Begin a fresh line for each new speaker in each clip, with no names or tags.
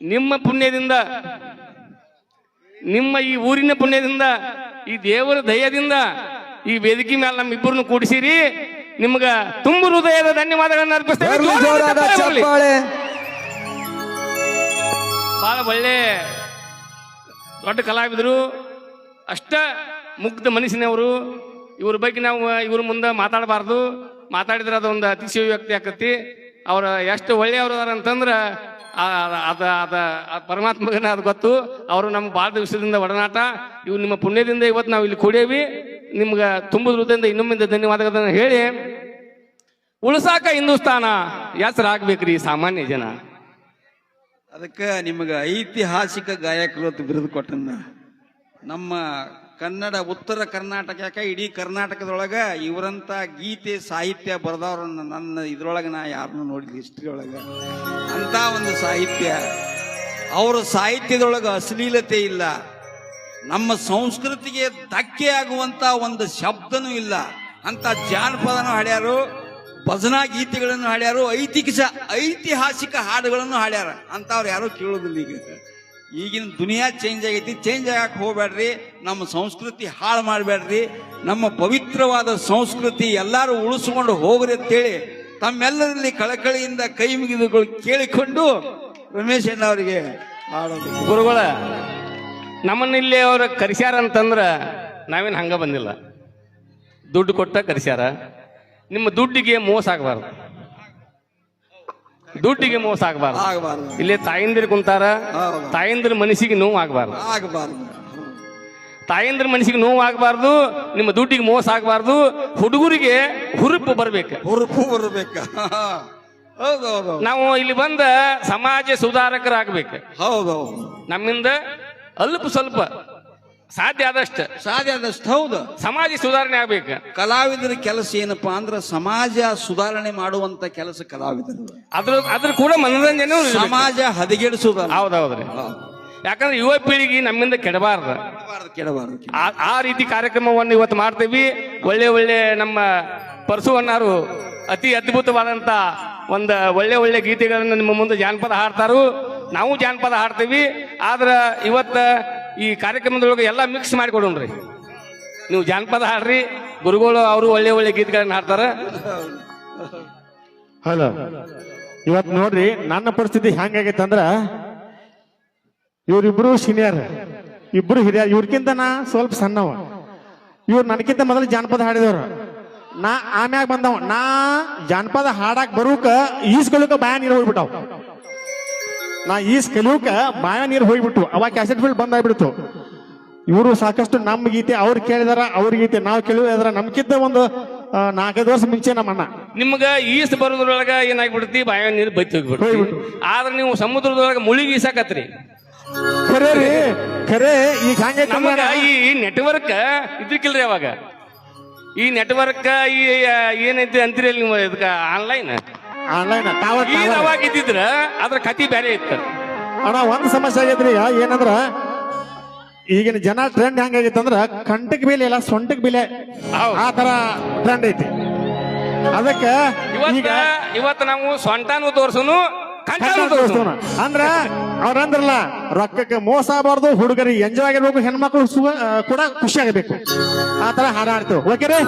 ನಿಮ್ಮ ಪುಣ್ಯದಿಂದ ನಿಮ್ಮ ಈ ಊರಿನ ಪುಣ್ಯದಿಂದ ಈ ದೇವರ ದಯದಿಂದ ಈ ವೇದಿಕೆ ಮೇಲೆ ನಮ್ಮ ಇಬ್ಬರನ್ನು ಕೂಡಿಸಿರಿ. ನಿಮ್ಗ ತುಂಬ ಹೃದಯದ ಧನ್ಯವಾದಗಳನ್ನು ಅರ್ಪಿಸ್ತೇವೆ. ಬಹಳ ಒಳ್ಳೆ ದೊಡ್ಡ ಕಲಾವಿದರು ಅಷ್ಟ ಮುಗ್ಧ ಮನಸ್ಸಿನವರು. ಇವ್ರ ಬಗ್ಗೆ ನಾವು ಇವ್ರ ಮುಂದೆ ಮಾತಾಡಬಾರ್ದು. ಮಾತಾಡಿದ್ರೆ ಅದೊಂದು ಅತಿಶಯ ವ್ಯಕ್ತಿ ಆಕತಿ. ಅವ್ರ ಎಷ್ಟು ಒಳ್ಳೆಯವರು ಅದಾರ ಅಂತಂದ್ರ ಅದ ಅದ ಪರಮಾತ್ಮಗನ ಅದು ಗೊತ್ತು. ಅವರು ನಮ್ಮ ಭಾಳ ದಿವಸದಿಂದ ಒಡನಾಟ. ಇವು ನಿಮ್ಮ ಪುಣ್ಯದಿಂದ ಇವತ್ತು ನಾವು ಇಲ್ಲಿ ಕೂಡೇವಿ. ನಿಮ್ಗೆ ತುಂಬ ಹೃದಯದಿಂದ ಇನ್ನೊಮ್ಮಿಂದ ಧನ್ಯವಾದಗಳನ್ನು ಹೇಳಿ. ಉಳ್ಸಾಕ ಹಿಂದೂಸ್ತಾನ. ಹೆಸರಾಗ್ಬೇಕ್ರಿ ಸಾಮಾನ್ಯ ಜನ.
ಅದಕ್ಕೆ ನಿಮಗೆ ಐತಿಹಾಸಿಕ ಗಾಯಕರು ಅಂತ ಬಿರುದು ಕೊಟ್ಟನ್ನ ನಮ್ಮ ಕನ್ನಡ, ಉತ್ತರ ಕರ್ನಾಟಕ, ಯಾಕೆ ಇಡೀ ಕರ್ನಾಟಕದೊಳಗೆ ಇವರಂತ ಗೀತೆ ಸಾಹಿತ್ಯ ಬರೆದವ್ರನ್ನ ನನ್ನ ಇದ್ರೊಳಗೆ ನಾ ಯಾರನ್ನೂ ನೋಡಿದ್ವಿ ಹಿಸ್ಟ್ರಿ ಒಳಗ ಅಂತ ಒಂದು ಸಾಹಿತ್ಯ. ಅವರ ಸಾಹಿತ್ಯದೊಳಗೆ ಅಶ್ಲೀಲತೆ ಇಲ್ಲ. ನಮ್ಮ ಸಂಸ್ಕೃತಿಗೆ ಧಕ್ಕೆ ಆಗುವಂತ ಒಂದು ಶಬ್ದನೂ ಇಲ್ಲ. ಅಂತ ಜಾನಪದನೂ ಹಾಡ್ಯಾರು, ಭಜನಾ ಗೀತೆಗಳನ್ನು ಹಾಡ್ಯಾರು ಐತಿಹಾಸ ಐತಿಹಾಸಿಕ ಹಾಡುಗಳನ್ನು ಹಾಡ್ಯಾರ. ಅಂತವ್ರು ಯಾರು ಕೇಳೋದಿಲ್ಲ ಈಗ. ಈಗಿನ ದುನಿಯಾ ಚೇಂಜ್ ಆಗೈತಿ ಚೇಂಜ್ ಆಗಕ್ಕೆ ಹೋಗ್ಬೇಡ್ರಿ ನಮ್ಮ ಸಂಸ್ಕೃತಿ ಹಾಳು ಮಾಡಬೇಡ್ರಿ. ನಮ್ಮ ಪವಿತ್ರವಾದ ಸಂಸ್ಕೃತಿ ಎಲ್ಲರೂ ಉಳಿಸ್ಕೊಂಡು ಹೋಗ್ರಿ ಅಂತೇಳಿ ತಮ್ಮೆಲ್ಲರಲ್ಲಿ ಕಳಕಳಿಯಿಂದ ಕೈ ಮುಗಿದುಗಳು ಕೇಳಿಕೊಂಡು ರಮೇಶ್ ಅಣ್ಣ ಅವರಿಗೆ ಹಾಡೋದು.
ಗುರುಗಳ ನಮ್ಮನ್ನಿಲ್ಲಿ ಅವ್ರ ಕರೆಸ್ಯಾರ ಅಂತಂದ್ರ ನಾವೇನು ಹಂಗ ಬಂದಿಲ್ಲ. ದುಡ್ಡು ಕೊಟ್ಟ ಕರೆಸ್ಯಾರ. ನಿಮ್ಮ ದುಡ್ಡಿಗೆ ಮೋಸ ಆಗಬಾರ್ದು. ದುಡ್ಡಿಗೆ ಮೋಸ ಆಗಬಾರ್ದು. ಇಲ್ಲಿ ತಾಯಿಂದಿರು ಕುಂತಾರ. ತಾಯಿಂದ್ರ ಮನಸ್ಸಿಗೆ ನೋವು ಆಗಬಾರ್ದು.
ಆಗಬಾರ್ದು.
ತಾಯಿಂದ್ರ ಮನಸ್ಸಿಗೆ ನೋವು ಆಗಬಾರ್ದು ನಿಮ್ಮ ದುಡ್ಡಿಗೆ ಮೋಸ ಆಗಬಾರ್ದು ಹುಡುಗರಿಗೆ ಹುರುಪು ಬರ್ಬೇಕು.
ಹುರುಪು ಬರಬೇಕು. ಹೌದು ಹೌದು
ನಾವು ಇಲ್ಲಿ ಬಂದ ಸಮಾಜ ಸುಧಾರಕರಾಗಬೇಕು.
ಹೌದು
ನಮ್ಮಿಂದ ಅಲ್ಪ ಸ್ವಲ್ಪ ಸಾಧ್ಯ ಆದಷ್ಟು
ಸಾಧ್ಯ ಆದಷ್ಟು ಹೌದು.
ಸಮಾಜ ಸುಧಾರಣೆ ಆಗ್ಬೇಕು.
ಕಲಾವಿದರ ಕೆಲಸ ಏನಪ್ಪಾ ಅಂದ್ರೆ ಸಮಾಜ ಸುಧಾರಣೆ ಮಾಡುವಂತ ಕೆಲಸ ಕಲಾವಿದರು.
ಅದ್ರ ಅದ್ರ ಕೂಡ ಮನೋರಂಜನೆ
ಸಮಾಜ ಹದಗೆಡಿಸುವುದಲ್ಲ.
ಹೌದೌದ್ರಿ ಯಾಕಂದ್ರೆ ಯುವ ಪೀಳಿಗೆ ನಮ್ಮಿಂದ ಕೆಡಬಾರ್ದು.
ಕೆಡಬಾರದು
ಆ ಆ ರೀತಿ ಕಾರ್ಯಕ್ರಮವನ್ನು ಇವತ್ತು ಮಾಡ್ತೀವಿ. ಒಳ್ಳೆ ಒಳ್ಳೆ ನಮ್ಮ ಪರಶುವಣ್ಣರು ಅತಿ ಅದ್ಭುತವಾದಂತ ಒಂದು ಒಳ್ಳೆ ಒಳ್ಳೆ ಗೀತೆಗಳನ್ನು ನಿಮ್ಮ ಮುಂದೆ ಜಾನಪದ ಹಾಡ್ತಾರು. ನಾವು ಜಾನಪದ ಹಾಡ್ತೀವಿ. ಆದ್ರೆ ಇವತ್ತು ಈ ಕಾರ್ಯಕ್ರಮದೊಳಗೆ ಎಲ್ಲ ಮಿಕ್ಸ್ ಮಾಡಿಕೊಡೋಣ್ರಿ. ನೀವು ಜಾನಪದ ಹಾಡ್ರಿ. ಗುರುಗಳು ಅವರು ಒಳ್ಳೆ ಒಳ್ಳೆ ಗೀತೆಗಳನ್ನ ಹಾಡ್ತಾರೆ.
ಹಲೋ. ಇವತ್ ನೋಡ್ರಿ ನನ್ನ ಪರಿಸ್ಥಿತಿ ಹೆಂಗಾಗೈತೆ ಅಂದ್ರ ಇವ್ರಿಬ್ರು ಸೀನಿಯರ್ ಇಬ್ರು ಹಿರಿಯರ್. ಇವ್ರಕ್ಕಿಂತ ನಾ ಸ್ವಲ್ಪ ಸಣ್ಣವ. ಇವ್ರು ನನಗಿಂತ ಮೊದಲು ಜಾನಪದ ಹಾಡಿದವ್ರು. ನಾ ಆಮ್ಯಾಗ ಬಂದವ. ನಾ ಜಾನಪದ ಹಾಡಾಕ್ ಬರೋಕ ಈಸ್ಕೊಳಕ ಬಾಯ ನೀರು ಹೋಗ್ಬಿಟ್ಟವ್. ನಾ ಈಸ್ ಕಲಿಯೋಕ ಬಾಯ ನೀರು ಹೋಗ್ಬಿಟ್ಟು ಅವಾಗ ಕ್ಯಾಸೆಟ್ ಫೀಲ್ಡ್ ಬಂದ್ ಆಗ್ಬಿಡ್ತು. ಇವರು ಸಾಕಷ್ಟು ನಮ್ಮ ಗೀತೆ ಅವ್ರು ಕೇಳಿದಾರ ಅವ್ರ ಗೀತೆ ನಾವು ಕೇಳಿದ್ರ ನಮ್ಕಿಂತ ಒಂದು ನಾಲ್ಕೈದು ವರ್ಷ ಮುಂಚೆ ನಮ್ಮ ಅಣ್ಣ.
ನಿಮ್ಗ ಈಸ್ ಬರೋದ್ರೊಳಗ ಏನಾಗ್ಬಿಡ್ತಿ? ಬಾಯ ನೀರು ಬೈತ್ ಹೋಗ್ಬಿಡ್ತು. ಆದ್ರೆ ನೀವು ಸಮುದ್ರದೊಳಗ ಮುಳುಗಿ ಈಸಾಕತ್ರಿ
ಖರೆ ರೀ ಖರೆ ಈಗ
ಈ ನೆಟ್ವರ್ಕ್ ಇದಕ್ಕಿಲ್ರಿ ಅವಾಗ? ಈ ನೆಟ್ವರ್ಕ್ ಈ ಏನೈತಿ ಅಂತೀರಿ ನೀವು ಇದಕ್ಕ ಆನ್ಲೈನ್
ಆನ್ಲೈನ್
ಅವಾಗ ಇದ್ದಿದ್ರ ಅದ್ರ ಕತಿ ಬೇರೆ ಇತ್ತು.
ಅಣ್ಣ ಒಂದ್ ಸಮಸ್ಯೆ ಆಗೈತ್ರಿ ಈಗ ಏನಂದ್ರ ಈಗಿನ ಜನ ಟ್ರೆಂಡ್ ಹೆಂಗಾಗೈತೆ ಅಂದ್ರ ಕಂಟಕ್ ಬಿಲೆ ಇಲ್ಲ ಸೊಂಟಕ್ ಬಿಲೆ
ಆತರ
ಆ ತರ ಟ್ರೆಂಡ್ ಐತಿ. ಅದಕ್ಕೆ
ಇವತ್ತ
ಈಗ
ಇವತ್ತ ನಾವು ಸೊಂಟಾನು ತೋರ್ಸುನು ಕಂಟಾನು ತೋರ್ಸುನು.
ಅಂದ್ರ ಅವ್ರಂದ್ರಲ್ಲ ರೊಕ್ಕಕ್ಕೆ ಮೋಸ ಆಗಬಾರ್ದು ಹುಡುಗರಿಗೆ ಎಂಜಾಯ್ ಆಗಿರ್ಬೇಕು ಹೆಣ್ಮಕ್ಳು ಕೂಡ ಖುಷಿ ಆಗಬೇಕು. ಆ ತರ ಹಾಡಾಡ್ತೇವೆ. ಓಕೆ ರೀ?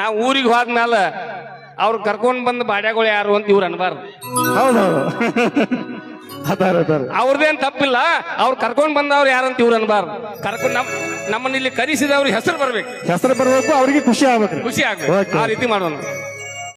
ನಾವು ಊರಿಗೆ ಹೋದ್ಮೇಲೆ ಅವ್ರು ಕರ್ಕೊಂಡ್ ಬಂದ ಬಾಡ್ಯಾಗಳು ಯಾರು ಅಂತ ಇವ್ರು ಅನ್ಬಾರ್ದು.
ಹೌದೌದು
ಅವ್ರದೇನ್ ತಪ್ಪಿಲ್ಲ ಅವ್ರು ಕರ್ಕೊಂಡ್ ಬಂದವ್ರು ಯಾರಂತ ಇವ್ರು ಅನ್ಬಾರ್ದು. ಕರ್ಕೊಂಡ್ ನಮ್ ನಮ್ಮನ್ನ ಇಲ್ಲಿ ಕರೆಸಿದವ್ರಿಗೆ ಹೆಸರು ಬರ್ಬೇಕು.
ಹೆಸರು ಬರ್ಬೇಕು ಅವ್ರಿಗೆ ಖುಷಿ ಆಗ್ಬೇಕು
ಖುಷಿ ಆಗ್ಬೇಕು. ಆ ರೀತಿ ಮಾಡೋಣ.